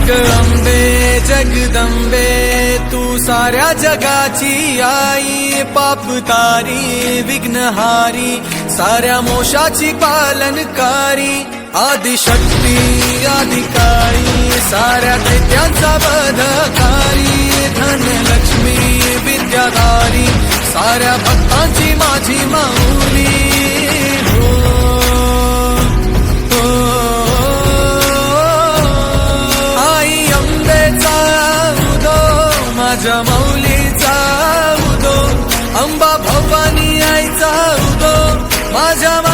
अग अंबे जगदंबे तू साऱ्या जगाची आई। पाप तारी विघ्नहारी साऱ्या मोशाची पालनकारी। आदिशक्ती अधिकारी साऱ्या दैत्यांचा बधकारी धनलक्ष्मी विद्याधारी साऱ्या भक्तांची माझी माऊली মাঝামা